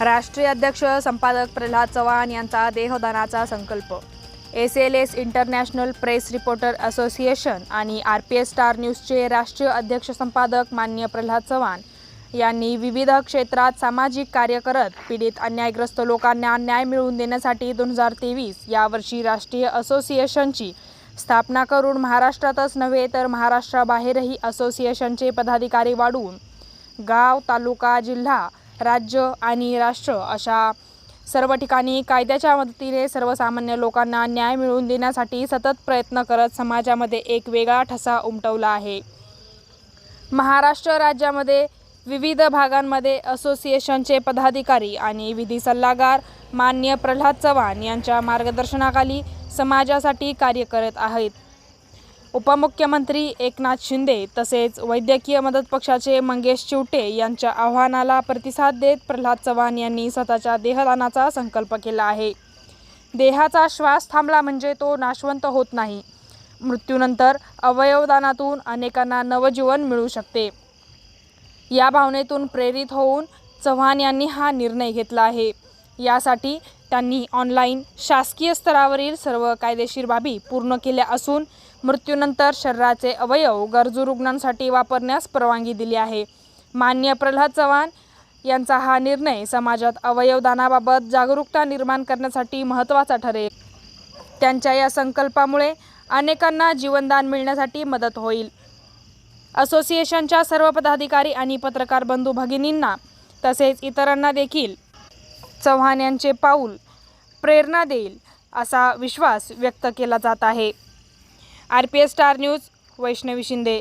राष्ट्रीय अध्यक्ष संपादक प्रल्हाद चव्हाण यांचा देहदानाचा संकल्प. S L S international press reporter association आणि आर पी एस स्टार न्यूजचे राष्ट्रीय अध्यक्ष संपादक मान्य प्रल्हाद चव्हाण यांनी विविध क्षेत्रात सामाजिक कार्य करत पीडित अन्यायग्रस्त लोकांना न्याय मिळवून देण्यासाठी दोन हजार तेवीस यावर्षी राष्ट्रीय असोसिएशनची स्थापना करून महाराष्ट्रातच नव्हे तर महाराष्ट्राबाहेरही असोसिएशनचे पदाधिकारी वाढवून गाव तालुका जिल्हा राज्य आणि राष्ट्र अशा सर्व ठिकाणी कायद्याच्या मदतीने सर्वसामान्य लोकांना न्याय मिळवून देण्यासाठी सतत प्रयत्न करत समाजामध्ये एक वेगळा ठसा उमटवला आहे. महाराष्ट्र राज्यामध्ये विविध भागांमध्ये असोसिएशनचे पदाधिकारी आणि विधी सल्लागार मान्य प्रल्हाद चव्हाण यांच्या मार्गदर्शनाखाली समाजासाठी कार्य करत आहेत. उपमुख्यमंत्री एकनाथ शिंदे तसेच वैद्यकीय मदत पक्षाचे मंगेश चिवटे यांच्या आव्हानाला प्रतिसाद देत प्रल्हाद चव्हाण यांनी स्वतःच्या देहदानाचा संकल्प केला आहे. देहाचा श्वास थांबला म्हणजे तो नाशवंत होत नाही. मृत्यूनंतर अवयवदानातून अनेकांना नवजीवन मिळू शकते. या भावनेतून प्रेरित होऊन चव्हाण यांनी हा निर्णय घेतला आहे. यासाठी त्यांनी ऑनलाईन शासकीय स्तरावरील सर्व कायदेशीर बाबी पूर्ण केल्या असून मृत्यूनंतर शरीराचे अवयव गरजू रुग्णांसाठी वापरण्यास परवानगी दिली आहे. मान्य प्रल्हाद चव्हाण यांचा हा निर्णय समाजात अवयवदानाबाबत जागरूकता निर्माण करण्यासाठी महत्त्वाचा ठरेल. त्यांच्या या संकल्पामुळे अनेकांना जीवनदान मिळण्यासाठी मदत होईल. असोसिएशनच्या सर्व पदाधिकारी आणि पत्रकार बंधू भगिनींना तसेच इतरांना देखील चव्हाण यांचे पाऊल प्रेरणा देईल असा विश्वास व्यक्त केला जात आहे. R P S star news Vaishnavi Shinde.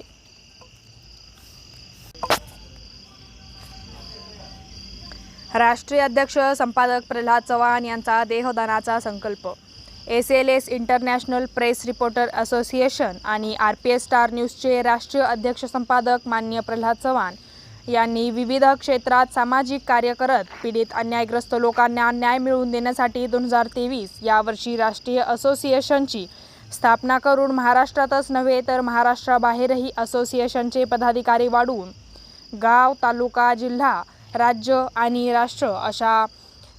राष्ट्रीय अध्यक्ष संपादक प्रल्हाद चव्हाण यांचा देहदानाचा संकल्प. S L S international press reporter association आणि आर पी एस स्टार न्यूजचे राष्ट्रीय अध्यक्ष संपादक मान्य प्रल्हाद चव्हाण यांनी विविध क्षेत्रात सामाजिक कार्य करत पीडित अन्यायग्रस्त लोकांना न्याय मिळवून देण्यासाठी दोन हजार तेवीस यावर्षी राष्ट्रीय असोसिएशनची स्थापना करून महाराष्ट्रातच नव्हे तर महाराष्ट्राबाहेरही असोसिएशनचे पदाधिकारी वाढवून गाव तालुका जिल्हा राज्य आणि राष्ट्र अशा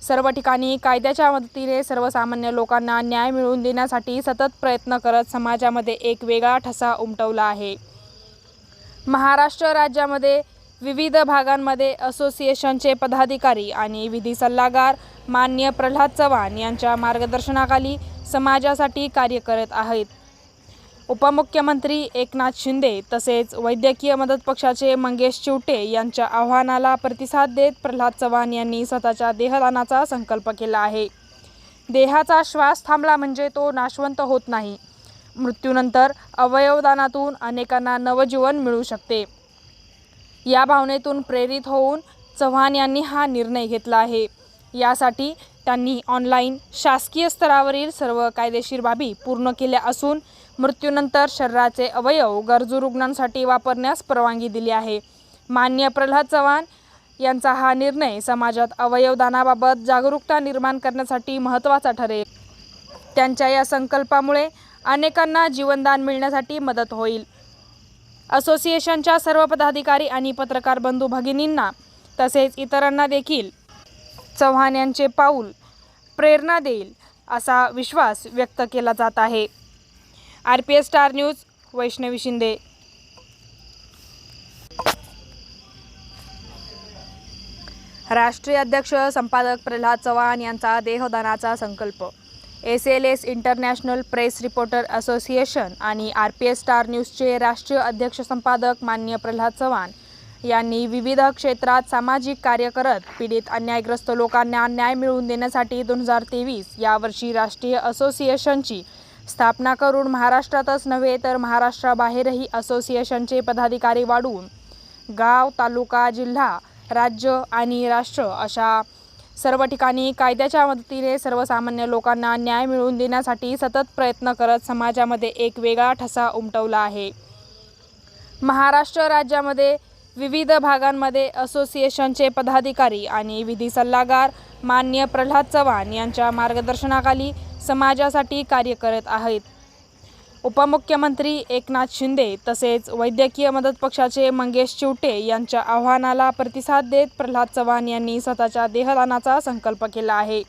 सर्व ठिकाणी कायद्याच्या मदतीने सर्वसामान्य लोकांना न्याय मिळवून देण्यासाठी सतत प्रयत्न करत समाजामध्ये एक वेगळा ठसा उमटवला आहे. महाराष्ट्र राज्यामध्ये विविध भागांमध्ये असोसिएशनचे पदाधिकारी आणि विधी सल्लागार मान्य प्रल्हाद चव्हाण यांच्या मार्गदर्शनाखाली समाजासाठी कार्य करत आहेत. उपमुख्यमंत्री एकनाथ शिंदे तसेच वैद्यकीय मदत पक्षाचे मंगेश चिवटे यांच्या आव्हानाला प्रतिसाद देत प्रल्हाद चव्हाण यांनी स्वतःच्या देहदानाचा संकल्प केला आहे. देहाचा श्वास थांबला म्हणजे तो नाशवंत होत नाही. मृत्यूनंतर अवयवदानातून अनेकांना नवजीवन मिळू शकते. या भावनेतून प्रेरित होऊन चव्हाण यांनी हा निर्णय घेतला आहे. यासाठी त्यांनी ऑनलाईन शासकीय स्तरावरील सर्व कायदेशीर बाबी पूर्ण केल्या असून मृत्यूनंतर शरीराचे अवयव गरजू रुग्णांसाठी वापरण्यास परवानगी दिली आहे. मान्य प्रल्हाद चव्हाण यांचा हा निर्णय समाजात अवयवदानाबाबत जागरूकता निर्माण करण्यासाठी महत्त्वाचा ठरेल. त्यांच्या या संकल्पामुळे अनेकांना जीवनदान मिळण्यासाठी मदत होईल. असोसिएशनच्या सर्व पदाधिकारी आणि पत्रकार बंधू भगिनींना तसेच इतरांना देखील चव्हाण यांचे पाऊल प्रेरणा देईल असा विश्वास व्यक्त केला जात आहे. R P S star news Vaishnavi Shinde. राष्ट्रीय अध्यक्ष संपादक प्रल्हाद चव्हाण यांचा देहदानाचा संकल्प S L S international press reporter association आणि आर पी एस स्टार न्यूजचे राष्ट्रीय अध्यक्ष संपादक मान्य प्रल्हाद चव्हाण यांनी विविध क्षेत्रात सामाजिक कार्य करत पीडित अन्यायग्रस्त लोकांना न्याय मिळवून देण्यासाठी दोन हजार तेवीस यावर्षी राष्ट्रीय असोसिएशनची स्थापना करून महाराष्ट्रातच नव्हे तर महाराष्ट्राबाहेरही असोसिएशनचे पदाधिकारी वाढवून गाव तालुका जिल्हा राज्य आणि राष्ट्र अशा सर्व ठिकाणी कायद्याच्या मदतीने सर्वसामान्य लोकांना न्याय मिळवून देण्यासाठी सतत प्रयत्न करत समाजामध्ये एक वेगळा ठसा उमटवला आहे. महाराष्ट्र राज्यामध्ये विविध भागांमध्ये असोसिएशनचे पदाधिकारी आणि विधी सल्लागार मान्य प्रल्हाद चव्हाण यांच्या मार्गदर्शनाखाली समाजासाठी कार्य करत आहेत. उपमुख्यमंत्री एकनाथ शिंदे तसेच वैद्यकीय मदत पक्षाचे मंगेश चिवटे यांच्या आव्हानाला प्रतिसाद देत प्रल्हाद चव्हाण यांनी स्वतःच्या देहदानाचा संकल्प केला आहे.